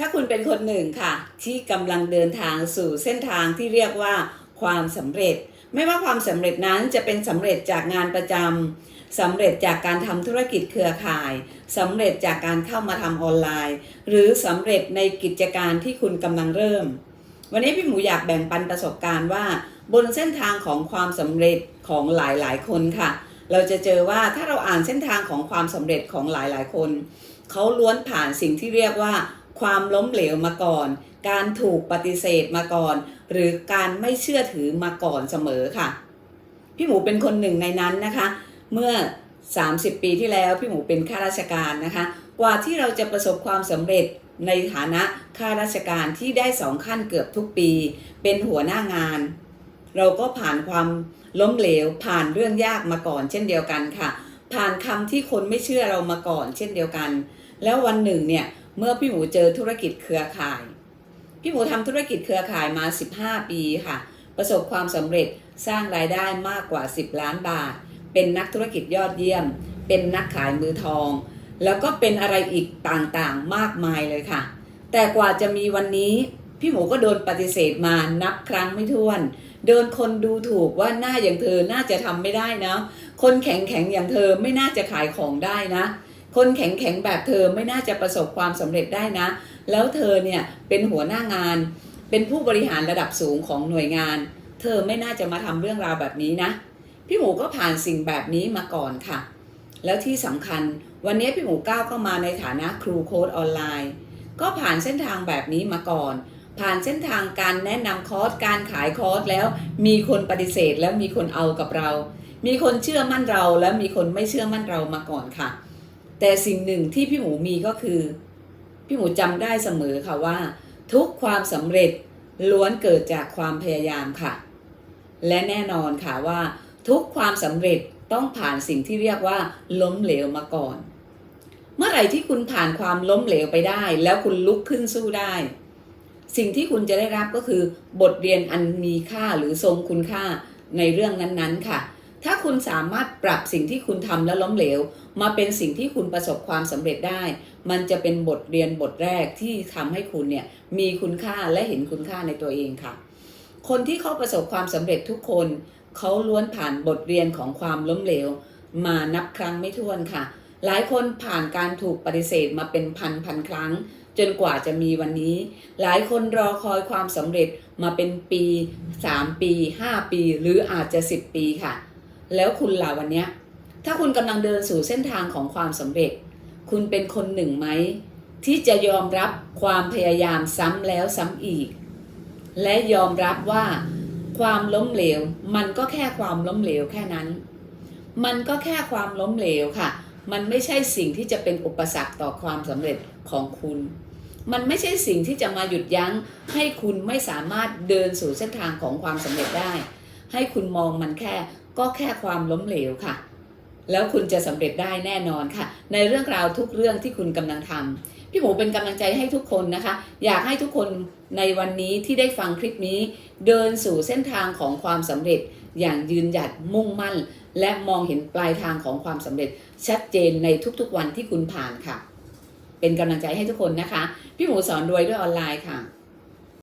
ถ้าคุณเป็นคนหนึ่งค่ะ ที่กำลังเดินทางสู่เส้นทางที่เรียกว่าความสำเร็จ ไม่ว่าความสำเร็จนั้นจะเป็นสำเร็จจากงานประจำสำเร็จจากการทำธุรกิจเครือข่ายสำเร็จจากการเข้ามาทำออนไลน์ หรือสำเร็จในกิจการที่คุณกำลังเริ่ม วันนี้พี่หมูอยากแบ่งปันประสบการณ์ว่า บนเส้นทางของความสำเร็จของหลายๆ คนค่ะ เราจะเจอว่าถ้าเราอ่านเส้นทางของความสำเร็จของหลายๆ คนเขาล้วนผ่านสิ่งที่เรียกว่า ความล้มเหลวมาก่อน การถูกปฏิเสธมาก่อน หรือการไม่เชื่อถือมาก่อนเสมอค่ะ พี่หมูเป็นคนหนึ่งในนั้นนะคะ เมื่อ 30 ปีที่แล้วพี่หมูเป็นข้าราชการนะคะ กว่าที่เราจะประสบความสำเร็จในฐานะข้าราชการที่ได้สองขั้นเกือบทุกปี เป็นหัวหน้างาน เราก็ผ่านความล้มเหลว ผ่านเรื่องยากมาก่อนเช่นเดียวกันค่ะ ผ่านคำที่คนไม่เชื่อเรามาก่อนเช่นเดียวกัน แล้ววันหนึ่งเนี่ย เมื่อพี่หมูเจอธุรกิจเครือข่าย พี่หมูทำธุรกิจเครือข่ายมา 15 ปีค่ะ ประสบความสำเร็จสร้างรายได้มากกว่า 10 ล้านบาท เป็นนักธุรกิจยอดเยี่ยม เป็นนักขายมือทอง แล้วก็เป็นอะไรอีกต่างๆมากมายเลยค่ะ แต่กว่าจะมีวันนี้ พี่หมูก็โดนปฏิเสธมานับครั้งไม่ถ้วน โดนคนดูถูกว่าหน้าอย่างเธอน่าจะทำไม่ได้นะ คนแข็งแข็งๆอย่างเธอไม่น่าจะขายของได้นะ คนแข็งแข็งๆแบบเธอไม่น่าจะประสบความสำเร็จได้นะ แล้วเธอเนี่ยเป็นหัวหน้างาน เป็นผู้บริหารระดับสูงของหน่วยงาน เธอไม่น่าจะมาทำเรื่องราวแบบนี้นะ พี่หมูก็ผ่านสิ่งแบบนี้มาก่อนค่ะ แล้วที่สำคัญวันนี้พี่หมูก้าวเข้ามาในฐานะครูโค้ดออนไลน์ ก็ผ่านเส้นทางแบบนี้มาก่อน ผ่านเส้นทางการแนะนำคอร์สการขายคอร์สแล้ว มีคนปฏิเสธแล้วมีคนเอากับเรา มีคนเชื่อมั่นเราแล้วมีคนไม่เชื่อมั่นเรามาก่อนค่ะ แต่สิ่งหนึ่งที่พี่หมูมีก็คือ พี่หมูจำได้เสมอค่ะว่า ทุกความสำเร็จล้วนเกิดจากความพยายามค่ะ และแน่นอนค่ะว่า ทุกความสำเร็จต้องผ่านสิ่งที่เรียกว่า ล้มเหลวมาก่อน เมื่อไหร่ที่คุณผ่านความล้มเหลวไปได้ แล้วคุณลุกขึ้นสู้ได้ สิ่งที่คุณจะได้รับก็คือบทเรียนอันมีค่าหรือทรงคุณค่าในเรื่องนั้นๆค่ะ ถ้าคุณสามารถปรับสิ่งที่คุณทำแล้วล้มเหลว มาเป็นสิ่งที่คุณประสบความสำเร็จได้ มันจะเป็นบทเรียนบทแรกที่ทำให้คุณเนี่ยมีคุณค่าและเห็นคุณค่าในตัวเองค่ะ คนที่เขาประสบความสำเร็จทุกคน เขาล้วนผ่านบทเรียนของความล้มเหลว มานับครั้งไม่ถ้วนค่ะ หลายคนผ่านการถูกปฏิเสธมาเป็นพันพันครั้ง จนกว่าจะมีวันนี้ หลายคนรอคอยความสำเร็จมาเป็นปี 3 ปี 5 ปี หรืออาจจะ 10 ปีค่ะ แล้วคุณล่ะวันเนี้ยถ้าคุณกำลังเดินสู่เส้นทางของความสำเร็จ คุณเป็นคนหนึ่งไหม ที่จะยอมรับความพยายามซ้ำแล้วซ้ำอีก และยอมรับว่า ความล้มเหลว มันก็แค่ความล้มเหลวแค่นั้น มันก็แค่ความล้มเหลวค่ะ มันไม่ใช่สิ่งที่จะเป็นอุปสรรคต่อความสำเร็จของคุณ มันไม่ใช่สิ่งที่จะมาหยุดยั้ง ให้คุณไม่สามารถเดินสู่เส้นทางของความสำเร็จได้ ให้คุณมองมันแค่ ก็แค่ความล้มเหลวค่ะ แล้วคุณจะสำเร็จได้แน่นอนค่ะ ในเรื่องราวทุกเรื่องที่คุณกำลังทำพี่หมูเป็นกำลังใจให้ทุกคนนะคะ อยากให้ทุกคนในวันนี้ที่ได้ฟังคลิปนี้ เดินสู่เส้นทางของความสำเร็จ อย่างยืนหยัดมุ่งมั่น และมองเห็นปลายทางของความสำเร็จ ชัดเจนในทุกๆวันที่คุณผ่านค่ะ เป็นกำลังใจให้ทุกคนนะคะ พี่หมูสอนรวยด้วยออนไลน์ค่ะ